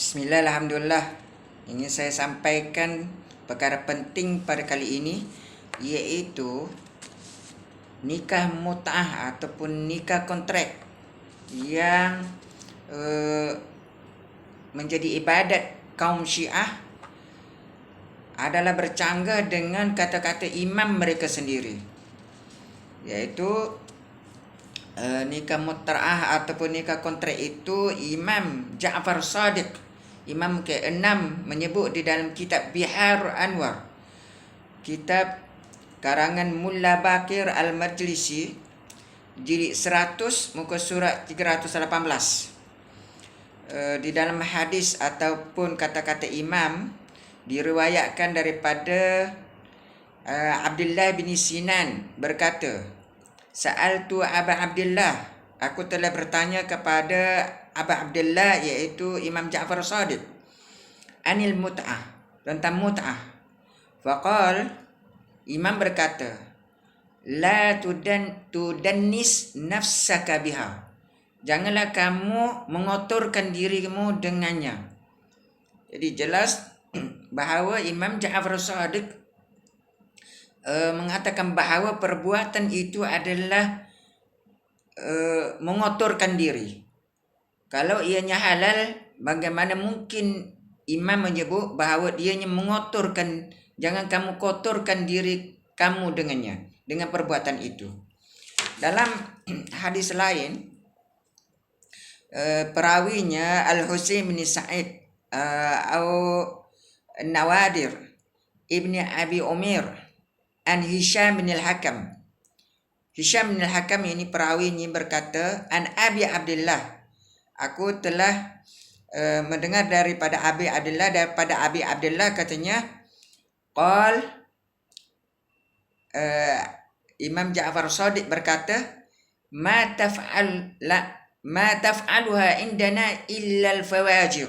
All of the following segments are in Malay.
Bismillah, Alhamdulillah. Ingin saya sampaikan perkara penting pada kali ini iaitu nikah mut'ah ataupun nikah kontrak yang uh, menjadi ibadat kaum Syiah adalah bercanggah dengan kata-kata imam mereka sendiri iaitu uh, nikah mut'ah ataupun nikah kontrak itu Imam Ja'far Sadiq Imam ke-6 menyebut di dalam kitab Bihar Anwar. Kitab karangan Mulla Bakir Al-Majlisi jilid 100 muka surat 318. Uh, di dalam hadis ataupun kata-kata imam diriwayatkan daripada uh, Abdullah bin Sinan berkata Sa'al tu Aba Abdullah aku telah bertanya kepada Aba Abdullah iaitu Imam Ja'far Sadiq anil mut'ah tentang mut'ah. Faqal Imam berkata la tudan tudannis nafsaka biha. Janganlah kamu mengotorkan dirimu dengannya. Jadi jelas bahawa Imam Ja'far Sadiq uh, mengatakan bahawa perbuatan itu adalah uh, mengotorkan diri kalau ianya halal, bagaimana mungkin imam menyebut bahawa dianya mengotorkan, jangan kamu kotorkan diri kamu dengannya, dengan perbuatan itu. Dalam hadis lain, eh, perawinya Al-Husain bin Sa'id atau Nawadir Ibn Abi Umir an Hisham bin Al-Hakam. Hisham bin Al-Hakam ini perawi ini berkata, An Abi Abdullah, aku telah uh, mendengar daripada Abi Abdullah daripada Abi Abdullah katanya qal uh, Imam Ja'far Shadiq berkata ma taf'al la ma taf'aluha indana illa al-fawajir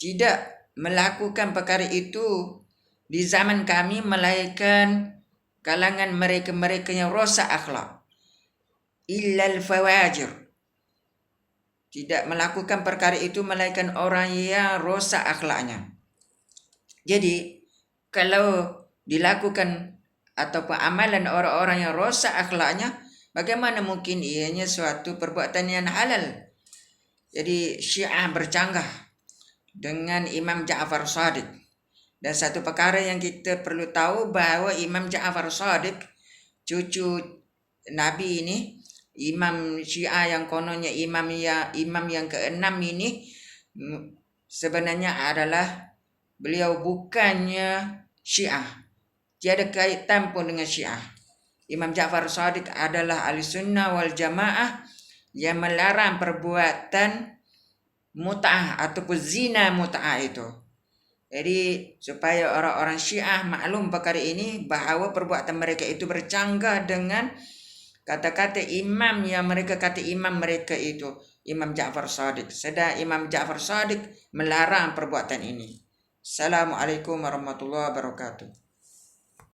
tidak melakukan perkara itu di zaman kami melainkan kalangan mereka-mereka yang rosak akhlak. Illa al-fawajir tidak melakukan perkara itu melainkan orang yang rosak akhlaknya. Jadi, kalau dilakukan ataupun amalan orang-orang yang rosak akhlaknya, bagaimana mungkin ianya suatu perbuatan yang halal? Jadi, Syiah bercanggah dengan Imam Ja'far Sadiq. Dan satu perkara yang kita perlu tahu bahawa Imam Ja'far Sadiq, cucu Nabi ini, imam Syiah yang kononnya imam yang imam yang keenam ini sebenarnya adalah beliau bukannya Syiah. Tiada kaitan pun dengan Syiah. Imam Ja'far Sadiq adalah ahli sunnah wal jamaah yang melarang perbuatan mut'ah ataupun zina mut'ah itu. Jadi supaya orang-orang Syiah maklum perkara ini bahawa perbuatan mereka itu bercanggah dengan kata-kata imam yang mereka kata imam mereka itu Imam Ja'far Sadiq. Sedang Imam Ja'far Sadiq melarang perbuatan ini. Assalamualaikum warahmatullahi wabarakatuh.